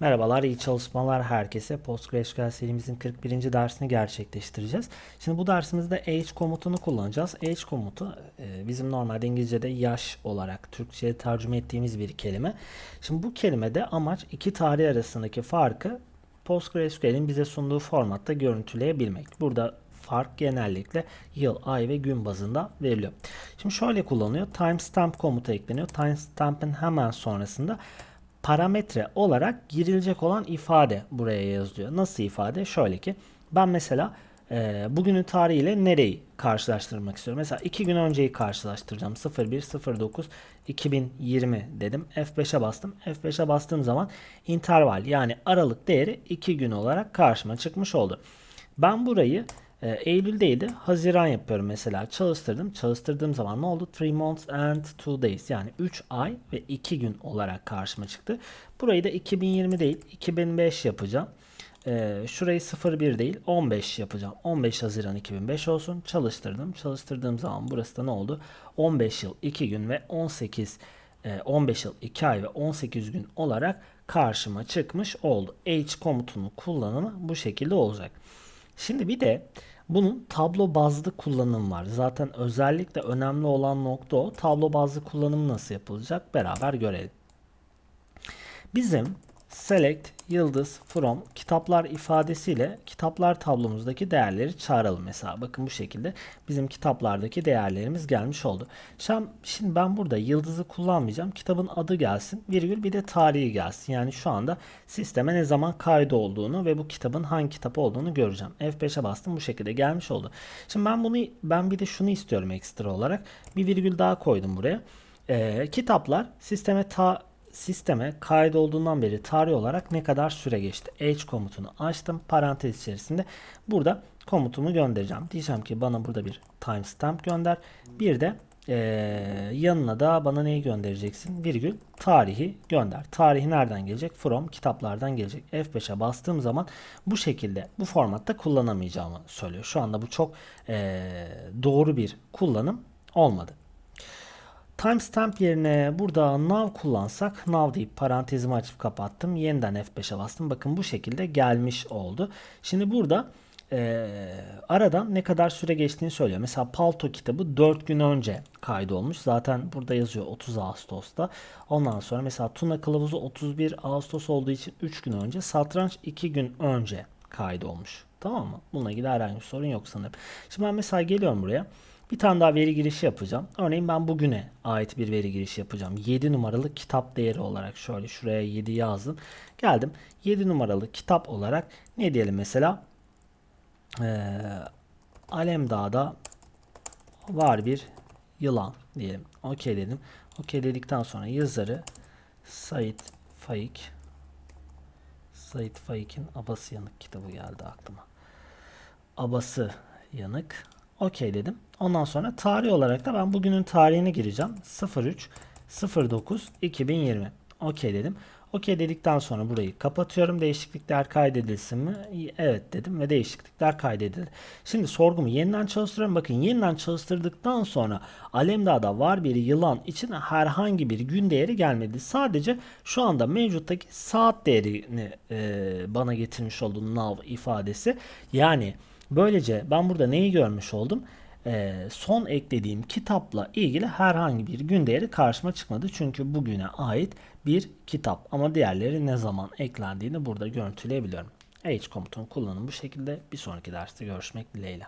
Merhabalar, iyi çalışmalar herkese. PostgreSQL serimizin 41. dersini gerçekleştireceğiz. Şimdi bu dersimizde age komutunu kullanacağız. Age komutu e, bizim normalde İngilizce'de yaş olarak Türkçe'ye tercüme ettiğimiz bir kelime. Şimdi bu kelimede amaç iki tarih arasındaki farkı PostgreSQL'in bize sunduğu formatta görüntüleyebilmek. Burada fark genellikle yıl, ay ve gün bazında veriliyor. Şimdi şöyle kullanılıyor. Timestamp komutu ekleniyor. Timestamp'ın hemen sonrasında parametre olarak girilecek olan ifade buraya yazılıyor. Nasıl ifade? Şöyle ki ben mesela e, bugünün tarihiyle nereyi karşılaştırmak istiyorum. Mesela 2 gün önceyi karşılaştıracağım. 01 09 2020 dedim. F5'e bastım. F5'e bastığım zaman interval yani aralık değeri 2 gün olarak karşıma çıkmış oldu. Ben burayı e, Eylül değil de Haziran yapıyorum mesela. Çalıştırdım. Çalıştırdığım zaman ne oldu? 3 months and 2 days. Yani 3 ay ve 2 gün olarak karşıma çıktı. Burayı da 2020 değil 2005 yapacağım. E, şurayı 01 değil 15 yapacağım. 15 Haziran 2005 olsun. Çalıştırdım. Çalıştırdığım zaman burası da ne oldu? 15 yıl 2 gün ve 18 e, 15 yıl 2 ay ve 18 gün olarak karşıma çıkmış oldu. H komutunun kullanımı bu şekilde olacak. Şimdi bir de bunun tablo bazlı kullanım var. Zaten özellikle önemli olan nokta o. Tablo bazlı kullanım nasıl yapılacak beraber görelim. Bizim select yıldız from kitaplar ifadesiyle kitaplar tablomuzdaki değerleri çağıralım mesela. Bakın bu şekilde bizim kitaplardaki değerlerimiz gelmiş oldu. Şimdi, ben burada yıldızı kullanmayacağım. Kitabın adı gelsin, virgül bir de tarihi gelsin. Yani şu anda sisteme ne zaman kaydı olduğunu ve bu kitabın hangi kitap olduğunu göreceğim. F5'e bastım bu şekilde gelmiş oldu. Şimdi ben bunu ben bir de şunu istiyorum ekstra olarak. Bir virgül daha koydum buraya. Ee, kitaplar sisteme ta sisteme kaydolduğundan beri tarih olarak ne kadar süre geçti? Age komutunu açtım. Parantez içerisinde burada komutumu göndereceğim. Diyeceğim ki bana burada bir timestamp gönder. Bir de ee, yanına da bana neyi göndereceksin? Virgül tarihi gönder. Tarihi nereden gelecek? From kitaplardan gelecek. F5'e bastığım zaman bu şekilde bu formatta kullanamayacağımı söylüyor. Şu anda bu çok ee, doğru bir kullanım olmadı. Timestamp yerine burada now kullansak now deyip parantezimi açıp kapattım. Yeniden F5'e bastım. Bakın bu şekilde gelmiş oldu. Şimdi burada e, aradan ne kadar süre geçtiğini söylüyor. Mesela Palto kitabı 4 gün önce kaydolmuş. Zaten burada yazıyor 30 Ağustos'ta. Ondan sonra mesela Tuna kılavuzu 31 Ağustos olduğu için 3 gün önce. Satranç 2 gün önce kaydolmuş. Tamam mı? Bununla ilgili herhangi bir sorun yok sanırım. Şimdi ben mesela geliyorum buraya. Bir tane daha veri girişi yapacağım. Örneğin ben bugüne ait bir veri girişi yapacağım. 7 numaralı kitap değeri olarak şöyle şuraya 7 yazdım. Geldim 7 numaralı kitap olarak ne diyelim mesela? Ee, Alemdağ'da var bir yılan diyelim. Okey dedim. Okey dedikten sonra yazarı Sait Faik Sait Faik'in Abası Yanık kitabı geldi aklıma. Abası Yanık Okey dedim. Ondan sonra tarih olarak da ben bugünün tarihine gireceğim. 03 09 2020. Okey dedim. Okey dedikten sonra burayı kapatıyorum. Değişiklikler kaydedilsin mi? Evet dedim ve değişiklikler kaydedildi. Şimdi sorgumu yeniden çalıştırıyorum. Bakın yeniden çalıştırdıktan sonra Alemdağ'da var bir yılan için herhangi bir gün değeri gelmedi. Sadece şu anda mevcuttaki saat değerini e, bana getirmiş oldu now ifadesi. Yani Böylece ben burada neyi görmüş oldum? Ee, son eklediğim kitapla ilgili herhangi bir gün değeri karşıma çıkmadı. Çünkü bugüne ait bir kitap. Ama diğerleri ne zaman eklendiğini burada görüntüleyebiliyorum. H komutunun kullanımı bu şekilde. Bir sonraki derste görüşmek dileğiyle.